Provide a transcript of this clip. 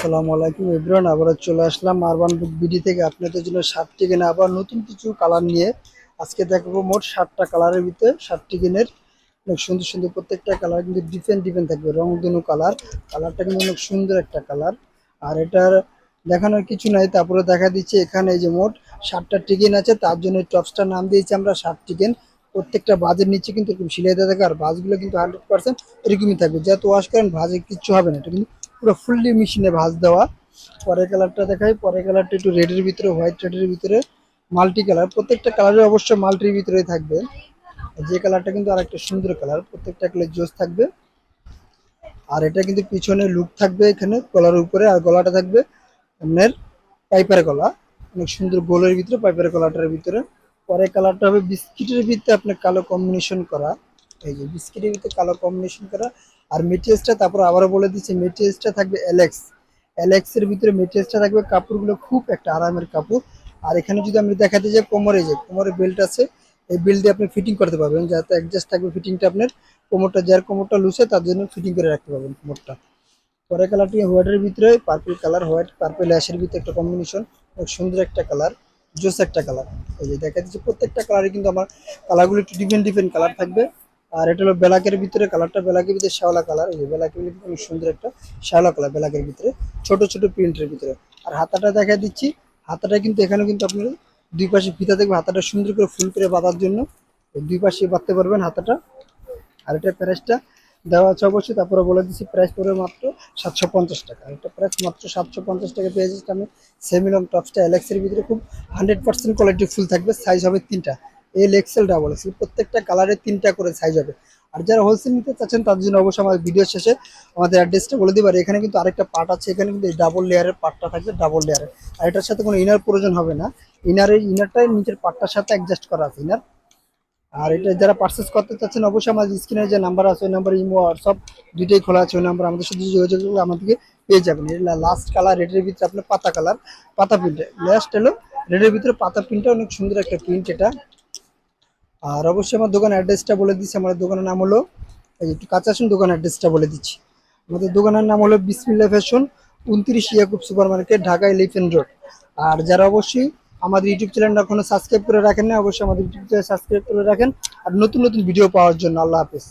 আসসালামু আলাইকুম ইব্রান আবার চলে আসলাম আরবান বুক বিডি থেকে। আপনাদের জন্য ষাটটি কেনে আবার নতুন কিছু কালার নিয়ে আজকে দেখাবো মোট ষাটটা কালারের ভিতরে ষাটটি কেনের। অনেক সুন্দর সুন্দর প্রত্যেকটা কালার কিন্তু ডিফারেন্ট ডিফারেন্ট থাকবে। রং দুনো কালার, কালারটা কিন্তু অনেক সুন্দর একটা কালার। আর এটার দেখানোর কিছু নাই, তারপরে দেখা দিচ্ছে এখানে যে মোট ষাটটা টিকেন আছে, তার জন্য টপসটার নাম দিয়েছি আমরা ষাট টিকেন। প্রত্যেকটা বাজের নিচে কিন্তু এরকম সিলাই দেওয়া থাকে, আর বাজগুলো কিন্তু হান্ড্রেড পার্সেন্ট এরকমই থাকবে। যত ওয়াশ করেন ভাজে কিচ্ছু হবে না, এটা কিন্তু পুরো ফুললি মেশিনে ভাজ দেওয়া। পরের কালারটা দেখাই। পরের কালারটা একটু রেডের ভিতরে হোয়াইট রেডের ভিতরে। মাল্টি কালার প্রত্যেকটা কালারে অবশ্যই মাল্টির ভিতরেই থাকবে। যে কালারটা কিন্তু আর একটা সুন্দর কালার প্রত্যেকটা কালার জোস থাকবে। আর এটা কিন্তু পিছনে লুক থাকবে এখানে গলার উপরে। আর গলাটা থাকবে আপনার পাইপের গলা। অনেক সুন্দর গোলের ভিতরে পাইপের গলাটার ভিতরে। পরের কালারটা হবে বিস্কিটের ভিতরে আপনার কালো কম্বিনেশন করা। এই যে বিস্কিটের ভিতরে কালো কম্বিনেশন করা। আর মেটেরিয়ালসটা তারপর আবারও বলে দিচ্ছি মেটেরিয়ালসটা থাকবে অ্যালেক্স অ্যালেক্সের ভিতরে মেটেরিয়ালসটা থাকবে, কাপড়গুলো খুব একটা আরামের কাপড়। আর এখানে যদি আমি দেখাতে যাই, কোমরে যে, কোমরে বেল্ট আছে, এই বেল্ট দিয়ে আপনি ফিটিং করতে পারবেন, যাতে অ্যাডজাস্ট থাকবে ফিটিংটা আপনার। কোমরটা, যার কোমরটা লুসে তার জন্য ফিটিং করে রাখতে পারবেন কোমরটা। পরের কালারটি হোয়াইটের ভিতরে পার্পল কালার হোয়াইট পার্পল অ্যাশের ভিতরে একটা কম্বিনেশন সুন্দর একটা কালার জোস একটা কালার এই যে দেখা যাচ্ছে, প্রত্যেকটা কালারে কিন্তু আমার কালারগুলো একটু ডিফারেন্ট ডিফারেন্ট কালার থাকবে। আর এটা হলো বেলাকের ভিতরে কালারটা বেলাকের ভিতরে শ্যাওলা কালার এই যে বেলাকের ভিতরে অনেক সুন্দর একটা শ্যাওলা কালার বেলাকের ভিতরে, ছোট ছোট প্রিন্টের ভিতরে। আর হাতাটা দেখা দিচ্ছি, হাতাটা কিন্তু এখানে কিন্তু আপনার দুই পাশে ফিতা দেখবে হাতাটা সুন্দর করে ফুল করে বাঁধার জন্য। দুই পাশে বাঁধতে পারবেন হাতাটা। আর এটা প্রাইসটা দেওয়া আছে অবশ্যই, তারপরে বলে দিচ্ছি প্রাইস পড়বে মাত্র সাতশো পঞ্চাশ টাকা। আর এটা প্রাইস মাত্র সাতশো পঞ্চাশ টাকা পেয়ে যাচ্ছে আমি সেমিলম টপসটা এলেক্সের ভিতরে। খুব হান্ড্রেড পার্সেন্ট কোয়ালিটি ফুল থাকবে সাইজ হবে তিনটা। এল এক্সেল ডাবল এক্সেল প্রত্যেকটা কালারে তিনটা করে সাইজ হবে। আর যারা হোলসেল নিতে চাচ্ছেন, তাদের জন্য অবশ্যই আমাদের ভিডিও শেষে আমাদের অ্যাড্রেসটা বলে দিবার এখানে কিন্তু আরেকটা পার্ট আছে, এখানে কিন্তু এই ডাবল লেয়ারের পার্টটা থাকবে ডাবল লেয়ারের আর এটার সাথে কোনো ইনার প্রয়োজন হবে না। ইনারের ইনারটাই নিচের পার্টটার সাথে অ্যাডজাস্ট করা আছে ইনার আর এটা যারা পার্সেস করতে চাচ্ছেন, অবশ্যই আমাদের স্ক্রিনে যে নাম্বার আছে, ওই নাম্বার ইমো হোয়াটসঅ্যাপ দুইটাই খোলা আছে, ওই নাম্বার আমাদের সাথে যোগাযোগ করলে আমাদেরকে পেয়ে যাবেন। এটা লাস্ট কালার রেডের ভিতরে আপনার পাতা কালার পাতা প্রিন্ট লাস্ট হলো রেডের ভিতরে পাতা প্রিন্টটা অনেক সুন্দর একটা প্রিন্ট এটা। আর অবশ্যই আমার দোকান অ্যাড্রেসটা বলে দিচ্ছি। আমাদের দোকানের নাম হলো, এই একটু কাছে আসুন দোকান অ্যাড্রেসটা বলে দিচ্ছি। আমাদের দোকানের নাম হলো বিসমিল্লা ফ্যাশন, উনত্রিশ Yakub super market Dhaka Elephant Road. আর যারা অবশ্যই আমাদের ইউটিউব চ্যানেলটা এখনও সাবস্ক্রাইব করে রাখেন না অবশ্যই আমাদের ইউটিউব চ্যানেল সাবস্ক্রাইব করে রাখেন। আর নতুন নতুন ভিডিও পাওয়ার জন্য আল্লাহ হাফেজ।